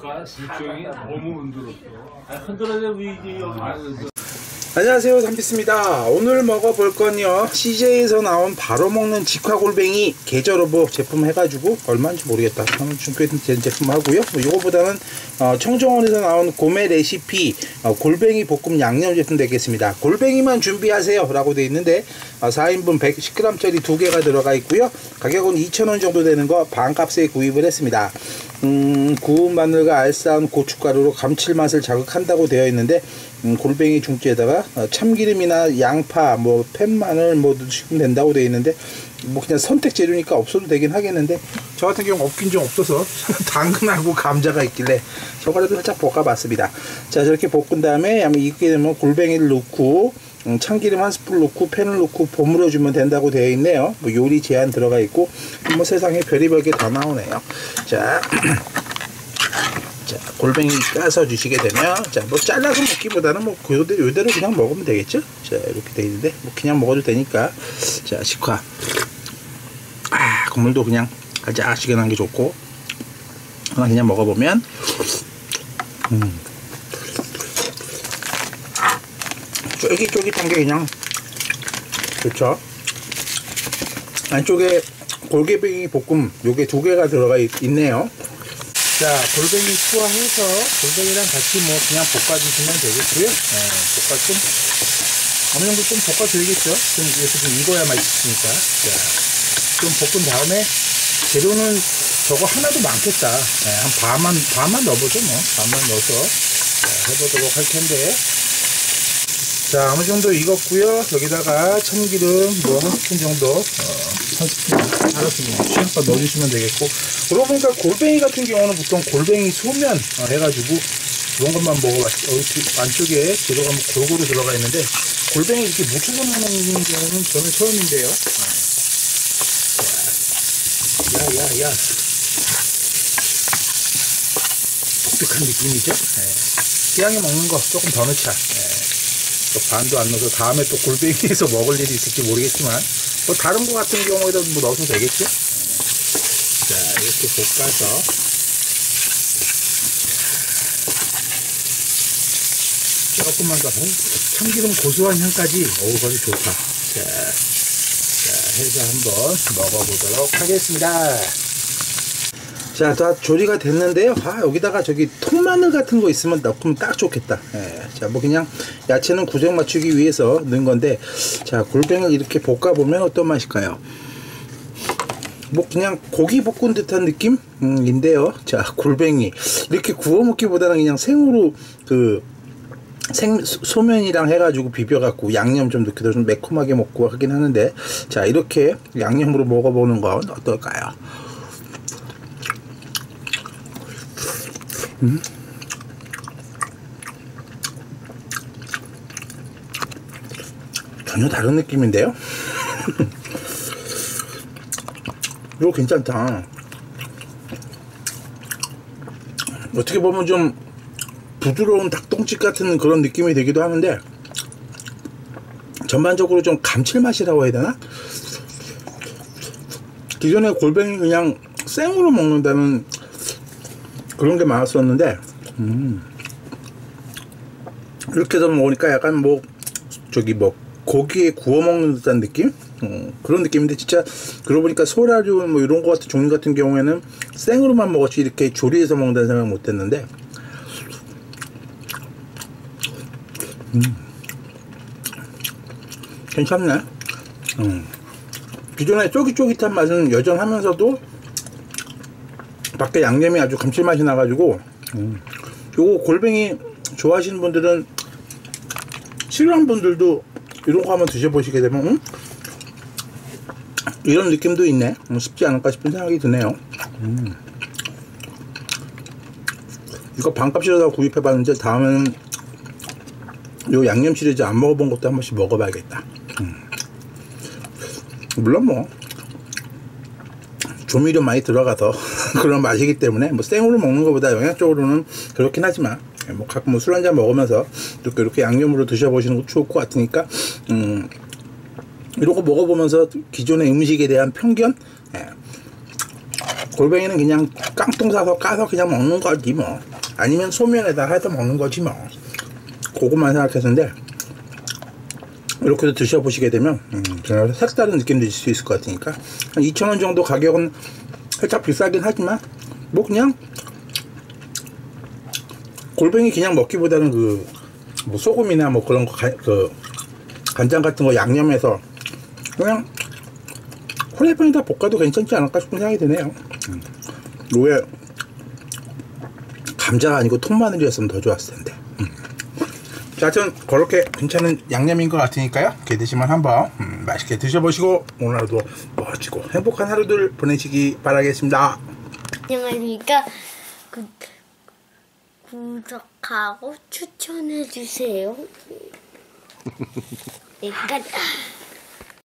아까 실종이 너무 흔들었어. 아, 흔들어져 위지 여기. 아, 안녕하세요. 삼피스입니다. 오늘 먹어볼 건요. CJ에서 나온 바로 먹는 직화골뱅이 계절오버 제품 해가지고 얼마인지 모르겠다. 저는 준비된 제품 하고요. 뭐 이거보다는 어, 청정원에서 나온 고메 레시피 어, 골뱅이 볶음 양념 제품 되겠습니다. 골뱅이만 준비하세요. 라고 되어 있는데 어, 4인분 110g 짜리 두 개가 들어가 있고요. 가격은 2,000원 정도 되는 거 반값에 구입을 했습니다 음, 구운 마늘과 알싸한 고춧가루로 감칠맛을 자극한다고 되어 있는데 음, 골뱅이 중지에다가 어, 참기름이나 양파, 뭐 팻마늘 뭐 넣으시면 된다고 되어 있는데 뭐 그냥 선택 재료니까 없어도 되긴 하겠는데 저 같은 경우 없긴 좀 없어서 당근하고 감자가 있길래 저거라도 살짝 볶아봤습니다. 자 저렇게 볶은 다음에 아마 익게 되면 골뱅이를 넣고 음, 참기름 한 스푼 넣고 팬을 넣고 버무려 주면 된다고 되어 있네요. 뭐 요리 제한 들어가 있고 뭐 세상에 별의별 게 다 나오네요. 자. 자, 골뱅이 까서 주시게 되면, 자, 뭐 잘라서 먹기보다는 뭐, 그대로, 요대로 그냥 먹으면 되겠죠? 자, 이렇게 돼 있는데, 뭐 그냥 먹어도 되니까. 자, 식화. 아, 국물도 그냥 아작시근한 게 좋고, 하나 그냥 먹어보면, 음. 쫄깃쫄깃한 게 그냥 좋죠. 안쪽에 골개뱅이 볶음, 요게 두 개가 들어가 있, 있네요. 자, 골뱅이 투하해서 골뱅이랑 같이 뭐 그냥 볶아주시면 되겠고요. 네, 볶아 좀 어느 정도 좀 볶아줘야겠죠. 좀 그래서 좀 익어야 맛있으니까. 자, 좀 볶은 다음에 재료는 저거 하나도 많겠다. 네, 한 반만 반만 넣어보죠 뭐. 반만 넣어서 자, 해보도록 할 텐데. 자, 어느 정도 익었고요. 여기다가 참기름 뭐 한 스푼 정도, 어, 한 스푼, 알았습니다. 취향껏 넣어주시면 되겠고. 그러고 보니까 골뱅이 같은 경우는 보통 골뱅이 소면 어, 해가지고 그런 것만 먹어봤어요. 어, 안쪽에 뭐 골고루 들어가 있는데 골뱅이 이렇게 묻혀서 먹는 경우는 저는 처음인데요. 어. 야, 야, 야. 독특한 느낌이죠? 네. 기왕에 먹는 거 조금 더 넣자. 네. 또 반도 안 넣어서 다음에 또 골뱅이에서 먹을 일이 있을지 모르겠지만 뭐 다른 거 같은 경우에도 뭐 넣어도 되겠죠? 자 이렇게 볶아서 조금만 더 참기름 고소한 향까지 어우 아주 좋다 자, 자 해서 한번 먹어보도록 하겠습니다 자, 다 조리가 됐는데요. 아, 여기다가 저기 통마늘 같은 거 있으면 넣으면 딱 좋겠다. 예. 자, 뭐 그냥 야채는 구정 맞추기 위해서 넣은 건데, 자, 골뱅이를 이렇게 볶아 보면 어떤 맛일까요? 뭐 그냥 고기 볶은 듯한 느낌인데요. 자, 골뱅이 이렇게 구워 먹기보다는 그냥 생으로 그 생 소면이랑 해가지고 비벼갖고 양념 좀 넣기도 좀 매콤하게 먹고 하긴 하는데, 자 이렇게 양념으로 먹어보는 건 어떨까요? 음? 전혀 다른 느낌인데요? 이거 괜찮다. 어떻게 보면 좀 부드러운 닭똥집 같은 그런 느낌이 되기도 하는데 전반적으로 좀 감칠맛이라고 해야 되나? 기존에 골뱅이 그냥 생으로 먹는다는 그런 게 많았었는데 음. 이렇게 해서 먹으니까 약간 뭐 저기 뭐 고기에 구워 먹는 듯한 느낌 어, 그런 느낌인데 진짜 그러고 보니까 소라류 뭐 이런 거 같은 종류 같은 경우에는 생으로만 먹었지 이렇게 조리해서 먹는다는 생각 못 했는데 음. 괜찮네 음. 기존의 쫄깃쫄깃한 맛은 여전하면서도 밖에 양념이 아주 감칠맛이 나가지고 음. 요거 골뱅이 좋아하시는 분들은 싫어하는 분들도 이런 거 한번 드셔보시게 되면 음? 이런 느낌도 있네 음, 쉽지 않을까 싶은 생각이 드네요 음. 이거 반값이라도 구입해봤는데 다음에는 요 양념 시리즈 안 먹어본 것도 한 번씩 먹어봐야겠다 음. 물론 뭐 조미료 많이 들어가서 그런 맛이기 때문에 뭐 생으로 먹는 것보다 영양적으로는 그렇긴 하지만 뭐 가끔 뭐 술 한잔 먹으면서 이렇게 이렇게 양념으로 드셔보시는 것도 좋을 것 같으니까 음 이런 거 먹어보면서 기존의 음식에 대한 편견? 예. 골뱅이는 그냥 깡통 사서 까서 그냥 먹는 거지 뭐. 아니면 소면에다 해서 먹는 거지 뭐. 그것만 생각했는데 이렇게도 드셔보시게 되면 음, 정말 색다른 느낌 드실 수 있을 것 같으니까. 한 2,000원 정도 가격은 살짝 비싸긴 하지만 뭐 그냥 골뱅이 그냥 먹기보다는 그 뭐 소금이나 뭐 그런 거 가- 그 간장 같은 거 양념해서 그냥 후라이팬에다 볶아도 괜찮지 않을까 싶은 생각이 드네요. 음. 왜 감자가 아니고 통마늘이었으면 더 좋았을 텐데. 음. 자, 하여튼 그렇게 괜찮은 양념인 것 같으니까요. 이렇게 드시면 한번 음, 맛있게 드셔보시고 오늘 하루도 멋지고 행복한 하루들 보내시기 바라겠습니다. 안녕하십니까. 구, 구독하고 추천해주세요. 네, 끝.